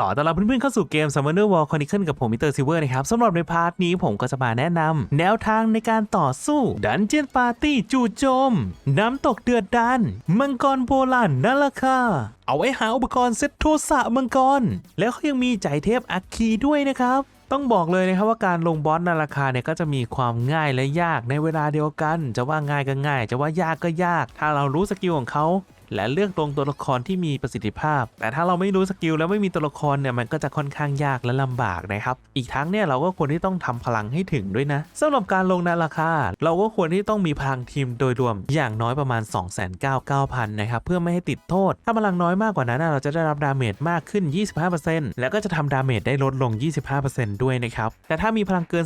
ขอต้อนรับเพื่อนๆเข้าสู่เกม Summoner War Chronicle กับผมมิเตอร์ซิเวอร์นะครับสำหรับในพาร์ทนี้ผมก็จะมาแนะนำแนวทางในการต่อสู้ Dungeon Party จู่โจม น้ำตกเดือดดัน มังกรโบราณนั่นละค่ะเอาไว้หาอุปกรณ์เซตโทสะมังกร แล้วเขายังมีใจเทพอัคคีด้วยนะครับต้องบอกเลยนะครับว่าการลงบอสนาราคาเนี่ยก็จะมีความง่ายและยากในเวลาเดียวกัน จะว่าง่ายก็ง่าย จะว่ายากก็ยาก ถ้าเรารู้สกิลของเขา และเลือกตรงตัวละครที่มีประสิทธิภาพ แต่ถ้าเราไม่รู้สกิลแล้วไม่มีตัวละครเนี่ยมันก็จะค่อนข้างยากและลำบากนะครับ อีกทั้งเนี่ยเราก็ควรที่ต้องทำพลังให้ถึงด้วยนะสำหรับการลงนาราคา เราก็ควรที่ต้องมีพลังทีมโดยรวมอย่างน้อยประมาณ 2 9 9 0 0 0 นะครับ เพื่อไม่ให้ติดโทษ ถ้าพลังน้อยมากกว่านั้นเราจะได้รับดาเมจมากขึ้น 25%แล้วก็จะทำดาเมจได้ลดลง 25%ด้วยนะครับ แต่ถ้ามีพลังเกิน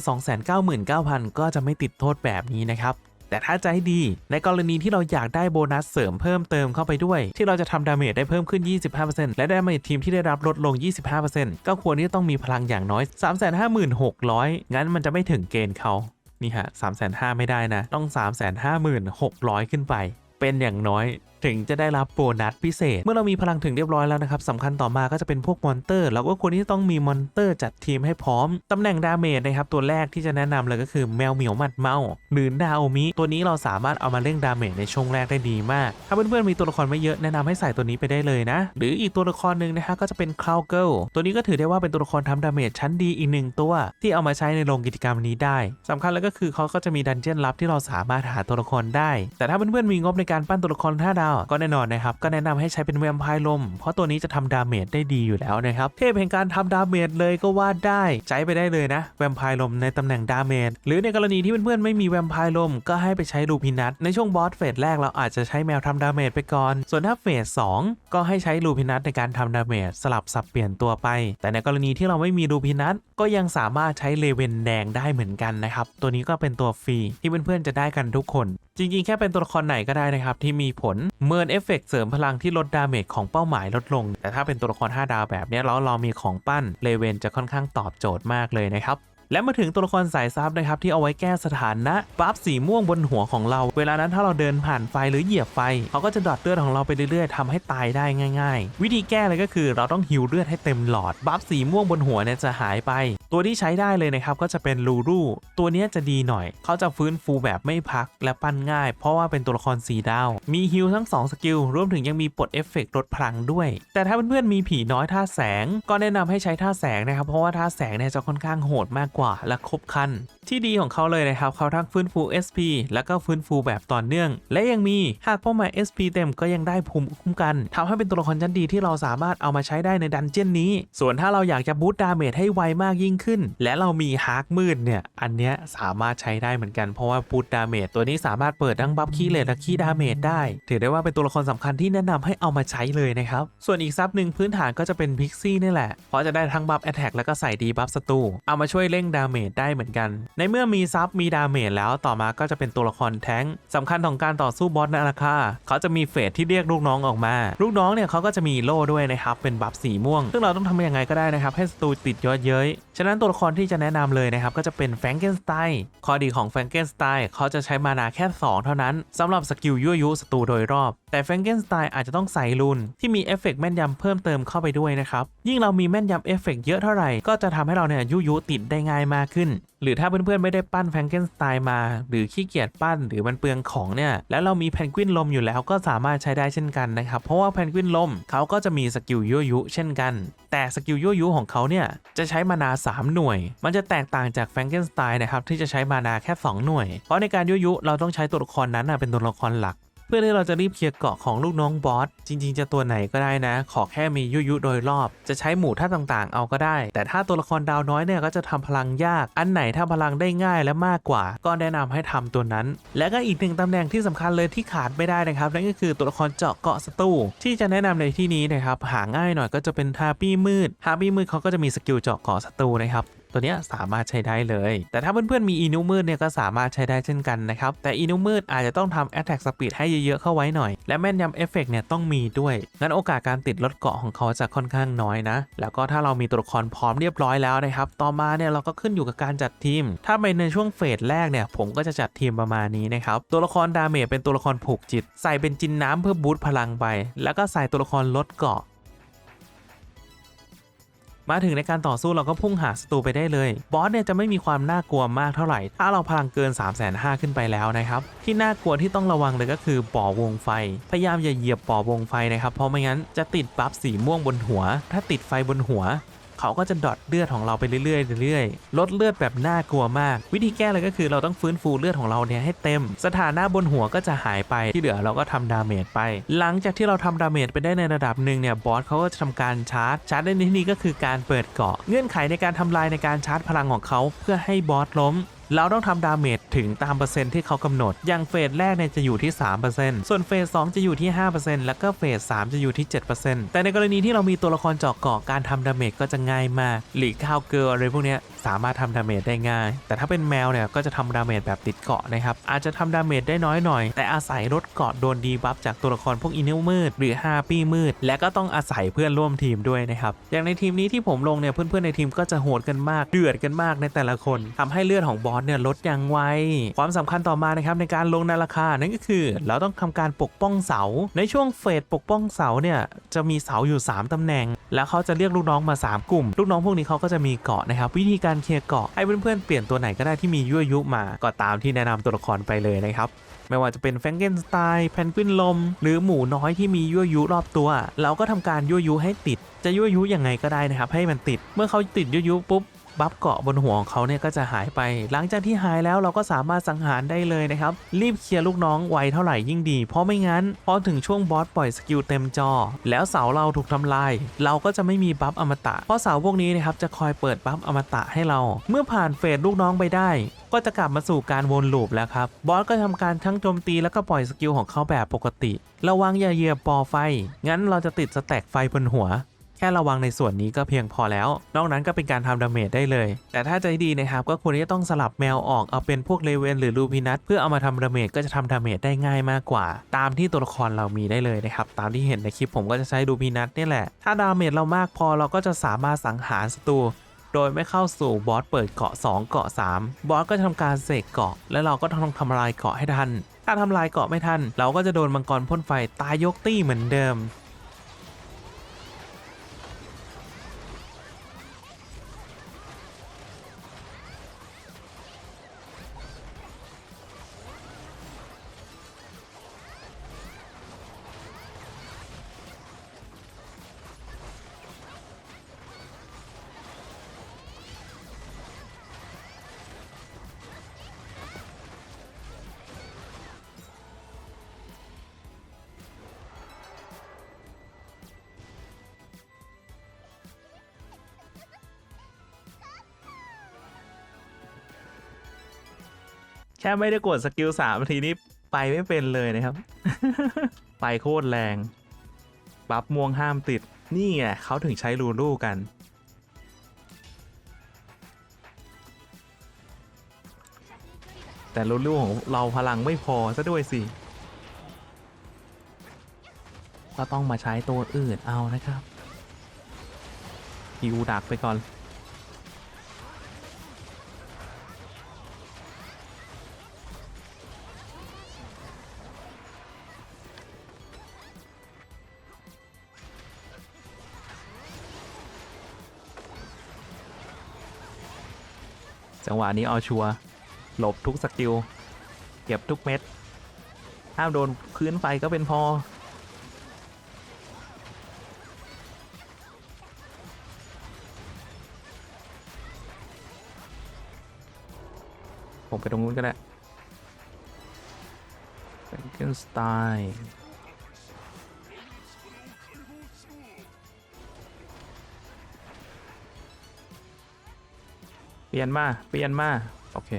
299,000 ก็จะไม่ติดโทษแบบนี้นะครับ แต่ถ้าใจดี ในกรณีที่เราอยากได้โบนัสเสริมเพิ่มเติมเข้าไปด้วย ที่เราจะทำดาเมจได้เพิ่มขึ้น 25%และดาเมจทีมที่ได้รับลดลง 25%ก็ควรที่ต้องมีพลังอย่างน้อย 356,000 งั้นมันจะไม่ถึงเกณฑ์เขานี่ฮะ350,000ไม่ได้นะ ต้อง 356,000 ขึ้นไป เป็นอย่างน้อย ถึงจะได้รับโบนัสพิเศษ เมื่อเรามีพลังถึงเรียบร้อยแล้วนะครับสำคัญต่อมาก็จะเป็นพวกมอนเตอร์เราก็ควรที่จะต้องมีมอนเตอร์จัดทีมให้พร้อมตำแหน่งดาเมจนะครับตัวแรกที่จะแนะนำเลยก็คือแมวเหมียวมัดเมาหรือดาโอมิตัวนี้เราสามารถเอามาเร่งดาเมจในช่วงแรกได้ดีมาก ถ้าเพื่อนๆมีตัวละครไม่เยอะแนะนำให้ใส่ตัวนี้ไปได้เลยนะ หรืออีกตัวละครหนึ่งนะฮะก็จะเป็นคลาวเกิลตัวนี้ก็ถือได้ว่าเป็นตัวละครทำดาเมจชั้นดีอีกหนึ่งตัว ที่เอามาใช้ในโรงกิจกรรมนี้ได้สำคัญแล้วก็คือเขาก็จะมีดันเจี้ยนลับที่เราสามารถหาตัวละครได้ แต่ถ้าเพื่อนๆมีงบในการปั้นตัวละคร5ดาวก็แน่นอนนะครับ ก็แนะนำให้ใช้เป็นแวมไพร์ลม เพราะตัวนี้จะทำดาเมจได้ดีอยู่แล้วนะครับ เทพแห่งการทำดาเมจเลยก็ว่าได้ใช้ไปได้เลยนะ แวมไพร์ลมในตำแหน่งดาเมจ หรือในกรณีที่เพื่อนๆไม่มีแวมไพร์ลม ก็ให้ไปใช้ลูพินัทในช่วงบอสเฟสแรกเราอาจจะใช้แมวทำดาเมจไปก่อน ส่วนถ้าเฟส2ก็ให้ใช้ลูพินัทในการทำดาเมจสลับสับเปลี่ยนตัวไป แต่ในกรณีที่เราไม่มีลูพินัทก็ยังสามารถใช้เลเวนแดงได้เหมือนกันนะครับตัวนี้ก็เป็นตัวฟรีที่เพื่อนๆจะได้กันทุกคนจริงๆ แค่เป็นตัวละครไหนก็ได้นะครับ ที่มีผลเมินเอฟเฟกเสริมพลังที่ลดดาเมจของเป้าหมายลดลง แต่ถ้าเป็นตัวละคร 5 ดาวแบบนี้แล้วเรามีของปั้นเลเวนจะค่อนข้างตอบโจทย์มากเลยนะครับและมาถึงตัวละครสายซับนะครับที่เอาไว้แก้สถานะบัฟสีม่วงบนหัวของเรา เวลานั้นถ้าเราเดินผ่านไฟหรือเหยียบไฟเขาก็จะดอดเลือดของเราไปเรื่อยๆทำให้ตายได้ง่าย ๆ วิธีแก้เลยก็คือเราต้องฮิวเลือดให้เต็มหลอดบัฟสีม่วงบนหัวเนี่ยจะหายไป ตัวที่ใช้ได้เลยนะครับก็จะเป็นลูรูตัวนี้จะดีหน่อย เขาจะฟื้นฟูแบบไม่พักและปั้นง่าย เพราะว่าเป็นตัวละครสีดาว มีฮิลทั้ง 2 สกิล รวมถึงยังมีปลดเอฟเฟกต์ลดพลังด้วย แต่ถ้าเพื่อนๆมีผีน้อยท่าแสง ก็แนะนำให้ใช้ท่าแสงนะครับ เพราะว่าท่าแสงเนี่ยจะค่อนข้างโหดมากกว่าและครบคันที่ดีของเขาเลยนะครับเขาทั้งฟื้นฟู SP แล้วก็ฟื้นฟูแบบต่อเนื่อง และยังมีหากเป้าหมาย SP เต็มก็ยังได้ภูมิคุ้มกันทำให้เป็นตัวละครชั้นดีที่เราสามารถเอามาใช้ได้ในดันเจี้ยนนี้ ส่วนถ้าเราอยากจะบูตดาเมจให้ไวมากยิ่งขึ้น และเรามีฮาร์กมืดเนี่ยอันเนี้ยสามารถใช้ได้เหมือนกันเพราะว่าบูตดาเมจตัวนี้สามารถเปิดทั้งบัฟคีเลตและคีดาเมจได้ ถือได้ว่าเป็นตัวละครสำคัญที่แนะนำให้เอามาใช้เลยนะครับส่วนอีกซับหนึ่งพื้นฐานก็จะเป็นพิกซี่นี่แหละเพราะจะได้ทั้งบัฟแอตแทกแล้วก็ใส่ดีบัฟศัตรูเอามาช่วยเร่งดาเมจได้เหมือนกันในเมื่อมีซับมีดาเมจแล้วต่อมาก็จะเป็นตัวละครแท้งสำคัญของการต่อสู้บอสนาราคาเขาจะมีเฟสที่เรียกลูกน้องออกมา ลูกน้องเนี่ยเขาก็จะมีโล่ด้วยนะครับเป็นบัฟสีม่วง ซึ่งเราต้องทำยังไงก็ได้นะครับให้ศัตรูติดยอดเย้ยฉะนั้นตัวละครที่จะแนะนำเลยนะครับ ก็จะเป็นแฟรงเกนสไตน์ข้อดีของแฟรงเกนสไตน์เขาจะใช้มานาแค่ 2 เท่านั้นสำหรับสกิลยั่วยุศัตรูโดยรอบ แต่แฟรงเกนสไตน์อาจจะต้องใส่รูนที่มีเอฟเฟกต์แม่นยำเพิ่มเติมเข้าไปด้วยนะครับ ยิ่งเรามีแม่นยำเอฟเฟกต์เยอะเท่าไหร่ ก็จะทำให้เราเนี่ยยุยุติดได้ง่ายมากขึ้น หรือถ้าเพื่อนๆไม่ได้ปั้นแฟรงเกนสไตน์มา หรือขี้เกียจปั้นหรือมันเปลืองของเนี่ยแล้วเรามีแพนกวินลมอยู่แล้วก็สามารถใช้ได้เช่นกันนะครับเพราะว่าแพนกวินลมเขาก็จะมีสกิลยั่วยุเช่นกัน แต่สกิลยั่วยุของเขาเนี่ยจะใช้มานา 3 หน่วย มันจะแตกต่างจากแฟรงเกนสไตน์นะครับที่จะใช้มานาแค่ 2 หน่วย เพราะในการยั่วยุเราต้องใช้ตัวละครนั้นนะเป็นตัวละครหลัก พื่อที่เราจะรีบเคลียร์เกาะของลูกน้องบอส จริง ๆ จะตัวไหนก็ได้นะ ขอแค่มียุยุโดยรอบ จะใช้หมู่ท่าต่างๆ เอาก็ได้ แต่ถ้าตัวละครดาวน้อยเนี่ยก็จะทำพลังยาก อันไหนทำพลังได้ง่ายและมากกว่า ก็แนะนำให้ทำตัวนั้น และก็อีกหนึ่งตำแหน่งที่สำคัญเลยที่ขาดไม่ได้นะครับนั่นก็คือตัวละครเจาะเกาะศัตรูที่จะแนะนำในที่นี้นะครับหาง่ายหน่อยก็จะเป็นฮาปี้มืดฮาปี้มืดเขาก็จะมีสกิลเจาะเกาะศัตรูนะครับ ตัวเนี้ยสามารถใช้ได้เลย แต่ถ้าเพื่อนๆมีอีนูมืดเนี่ยก็สามารถใช้ได้เช่นกันนะครับ แต่อีนูมืดอาจจะต้องทำ Attack Speed ให้เยอะๆเข้าไว้หน่อย และแม่นยำเอฟเฟกเนี่ยต้องมีด้วย งั้นโอกาสการติดลดเกาะของเขาจะค่อนข้างน้อยนะ แล้วก็ถ้าเรามีตัวละครพร้อมเรียบร้อยแล้วนะครับ ต่อมาเนี่ยเราก็ขึ้นอยู่กับการจัดทีม ถ้าไปในช่วงเฟสแรกเนี่ยผมก็จะจัดทีมประมาณนี้นะครับ ตัวละครดาเมจเป็นตัวละครผูกจิต ใส่เป็นจินน้ำเพื่อบูตพลังไป แล้วก็ใส่ตัวละครลดเกาะ มาถึงในการต่อสู้เราก็พุ่งหาศัตรูไปได้เลย บอสเนี่ยจะไม่มีความน่ากลัวมากเท่าไหร่ ถ้าเราพลังเกิน 3 5 0 0 0ขึ้นไปแล้วนะครับ ที่น่ากลัวที่ต้องระวังเลยก็คือปอวงไฟ พยายามอย่าเหยียบปอวงไฟนะครับ เพราะไม่งั้นจะติดบัฟสีม่วงบนหัว ถ้าติดไฟบนหัว เขาก็จะดอดเลือดของเราไปเรื่อยๆเรื่อยๆลดเลือดแบบน่ากลัวมาก วิธีแก้เลยก็คือเราต้องฟื้นฟูเลือดของเราเนี่ยให้เต็ม สถานะบนหัวก็จะหายไปที่เหลือเราก็ทำดาเมจไป หลังจากที่เราทำดาเมจไปได้ในระดับหนึ่งเนี่ยบอสเขาก็จะทำการชาร์จชาร์จในที่นี้ก็คือการเปิดเกาะ เงื่อนไขในการทำลายในการชาร์จพลังของเขาเพื่อให้บอสล้ม เราต้องทำดาเมจถึงตามเปอร์เซ็นต์ที่เขากำหนด อย่างเฟสแรกเนี่ยจะอยู่ที่ 3%ส่วนเฟส2จะอยู่ที่ 5%แล้วก็เฟส3จะอยู่ที่ 7%แต่ในกรณีที่เรามีตัวละครเจาะเกาะการทำดาเมจก็จะง่ายมากหลีกข้าวเกลืออะไรพวกเนี้ยสามารถทำดาเมจได้ง่าย แต่ถ้าเป็นแมวเนี่ยก็จะทำดาเมจแบบติดเกาะนะครับ อาจจะทำดาเมจได้น้อยหน่อย แต่อาศัยลดเกาะโดนดีบัฟจากตัวละครพวกอินเนลมืด หรือฮาปี้มืด และก็ต้องอาศัยเพื่อนร่วมทีมด้วยนะครับ อย่างในทีมนี้ที่ผมลงเนี่ยเพื่อนๆในทีมก็จะโหดกันมาก เดือดกันมากในแต่ละคนทำให้เลือดของบอสเนี่ยลดอย่างไว ความสำคัญต่อมานะครับในการลงในราคา นั่นก็คือ เราต้องทำการปกป้องเสา ในช่วงเฟสปกป้องเสาเนี่ยจะมีเสาอยู่ 3ตำแหน่ง แล้วเขาจะเรียกลูกน้องมา 3 กลุ่ม ลูกน้องพวกนี้เขาก็จะมีเกาะนะครับ วิธีการเคลียร์เกาะให้เพื่อนๆเปลี่ยนตัวไหนก็ได้ที่มียั่วยุมา ก็ตามที่แนะนำตัวละครไปเลยนะครับไม่ว่าจะเป็นแฟงเกนสไตน์แพนกวินลม หรือหมูน้อยที่มียั่วยุรอบตัว เราก็ทำการยั่วยุให้ติด จะยั่วยุยังไงก็ได้นะครับให้มันติด เมื่อเขาติดยั่วยุปุ๊บ บัฟเกาะบนหัวของเขาเนี่ยก็จะหายไป หลังจากที่หายแล้วเราก็สามารถสังหารได้เลยนะครับ รีบเคลียร์ลูกน้องไวเท่าไหร่ยิ่งดี เพราะไม่งั้น พอถึงช่วงบอสปล่อยสกิลเต็มจอ แล้วเสาเราถูกทำลาย เราก็จะไม่มีบัฟอมตะ เพราะเสาพวกนี้นะครับจะคอยเปิดบัฟอมตะให้เรา เมื่อผ่านเฟสลูกน้องไปได้ก็จะกลับมาสู่การวนลูปแล้วครับ บอสก็ทำการทั้งโจมตีแล้วก็ปล่อยสกิลของเขาแบบปกติ ระวังอย่าเหยียบปอไฟ งั้นเราจะติดสแต็กไฟบนหัว ค่ระวังในส่วนนี้ก็เพียงพอแล้ว นอกนั้นก็เป็นการทำดาเมจได้เลย แต่ถ้าใจดีนะครับก็ควรที่จะต้องสลับแมวออกเอาเป็นพวกเลเวนหรือลูพินัทเพื่อเอามาทำดาเมจก็จะทำดาเมจได้ง่ายมากกว่า ตามที่ตัวละครเรามีได้เลยนะครับตามที่เห็นในคลิปผมก็จะใช้ลูพินัทนี่แหละ ถ้าดาเมจเรามากพอเราก็จะสามารถสังหารศัตรูโดยไม่เข้าสู่บอสเปิดเกาะ 2 เกาะ 3 บอสก็จะทำการเสกเกาะ และเราก็ต้องทำลายเกาะให้ทัน ถ้าทำลายเกาะไม่ทัน เราก็จะโดนมังกรพ่นไฟตายยกตี้เหมือนเดิม แค่ไม่ได้กดสกิลสามทีนี้ไปไม่เป็นเลยนะครับ ไปโคตรแรง บัฟม่วงห้ามติด นี่ไงเขาถึงใช้รูลูกัน แต่รูลูของเราพลังไม่พอซะด้วยสิ ก็ต้องมาใช้ตัวอื่นเอานะครับฮิวดักไปก่อน จังหวะนี้เอาชัวหลบทุกสกิล เก็บทุกเม็ดห้ามโดนพื้นไฟก็เป็นพอ ผมไปตรงนู้นก็ได้เป็นเกนสไตล์ เปลี่ยนมา เปลี่ยนมา โอเค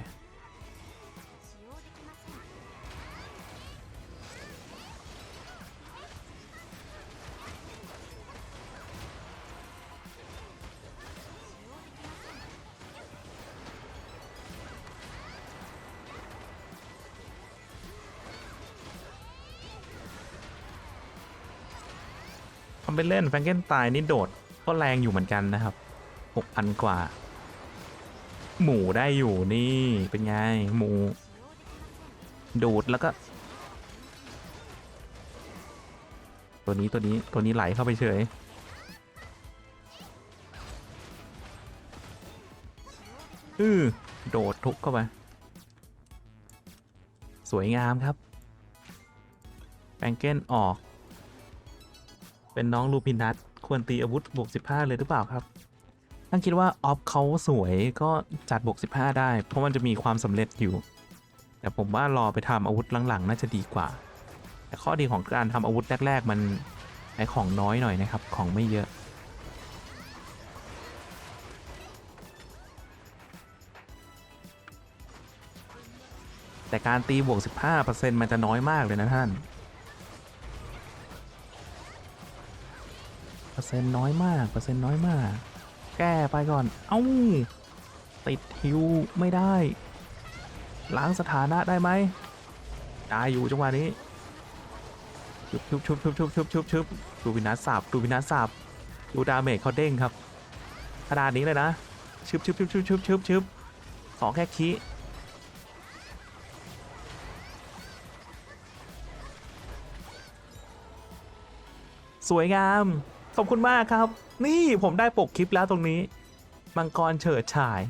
ทำเป็นเล่นแฟรงเกนตายนี่โดดก็แรงอยู่เหมือนกันนะครับ 6,000 กว่า หมูได้อยู่นี่เป็นไงหมู ดูดแล้วก็ ตัวนี้ตัวนี้ตัวนี้ไหลเข้าไปเฉยอือโดดทุบเข้าไปสวยงามครับแปงเก้นออก เป็นน้องลูพินัทควรตีอาวุธบวก15 เลยหรือเปล่าครับ ตั้งคิดว่าออฟเขาสวยก็จัดบวก15 ได้ เพราะมันจะมีความสำเร็จอยู่ แต่ผมว่ารอไปทำอาวุธหลังๆ น่าจะดีกว่า แต่ข้อดีของการทำอาวุธแรก ๆ มันใช้ของน้อยหน่อยนะครับ ของไม่เยอะแต่การตีบวก 15%มันจะน้อยมากเลยนะท่าน เปอร์เซ็นต์น้อยมาก เปอร์เซ็นต์น้อยมาก แก้ไปก่อน เอ้า ติดฮิวไม่ได้ล้างสถานะได้ไหมได้อยู่จังหวะนี้ชุบชุบชุบชุบชุบชุบชุบชุบดูวินาศสับดูวินาศสับดูดาเมจเขาเด้งครับขนาดนี้เลยนะชึบชึบชึบชึบชึบชึบชึบขอแค่คีสวยงาม ขอบคุณมากครับ นี่ผมได้ปกคลิปแล้วตรงนี้ มังกรเฉิดฉาย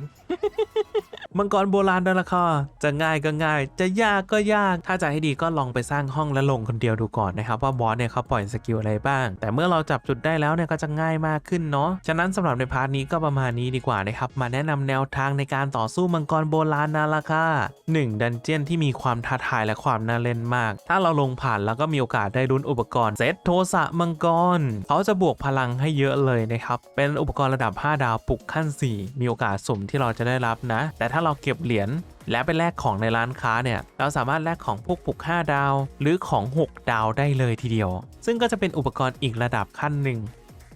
มังกรโบราณนั่นละค่ะจะง่ายก็ง่าย จะยากก็ยาก ถ้าจะให้ดีก็ลองไปสร้างห้องและลงคนเดียวดูก่อนนะครับว่าบอสเนี่ยเขาปล่อยสกิลอะไรบ้าง แต่เมื่อเราจับจุดได้แล้วเนี่ยก็จะง่ายมากขึ้นเนาะ ฉะนั้นสำหรับในพาร์ทนี้ก็ประมาณนี้ดีกว่านะครับ มาแนะนำแนวทางในการต่อสู้มังกรโบราณนั่นละค่ะหนึ่งดันเจียนที่มีความท้าทายและความน่าเล่นมาก ถ้าเราลงผ่านแล้วก็มีโอกาสได้ลุ้นอุปกรณ์เซตโทสะมังกร เขาจะบวกพลังให้เยอะเลยนะครับ เป็นอุปกรณ์ระดับ 5 ดาวปลุกขั้น 4 มีโอกาสสุ่มที่เราจะได้รับนะ แต่ถ้าเราเก็บเหรียญและไปแลกของในร้านค้าเนี่ย เราสามารถแลกของพวกปลุก 5 ดาว หรือของ 6 ดาวได้เลยทีเดียว ซึ่งก็จะเป็นอุปกรณ์อีกระดับขั้นหนึ่ง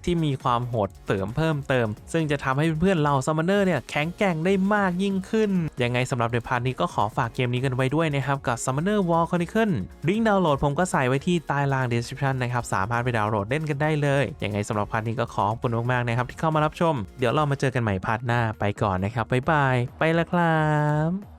ที่มีความโหดเติมเพิ่มเติม ซึ่งจะทำให้เพื่อนๆเราซัมมอนเนอร์เนี่ยแข็งแกร่งได้มากยิ่งขึ้น ยังไงสำหรับในพาร์ทนี้ก็ขอฝากเกมนี้กันไว้ด้วยนะครับกับ Summoner War Chronicle ลิงก์ดาวน์โหลดผมก็ใส่ไว้ที่ใต้ล่าง description นะครับสามารถไปดาวน์โหลดเล่นกันได้เลย ยังไงสำหรับพาร์ทนี้ก็ขอขอบคุณมากๆนะครับที่เข้ามารับชม เดี๋ยวเรามาเจอกันใหม่พาร์ทหน้าไปก่อนนะครับบ๊ายบายไปแล้วครับ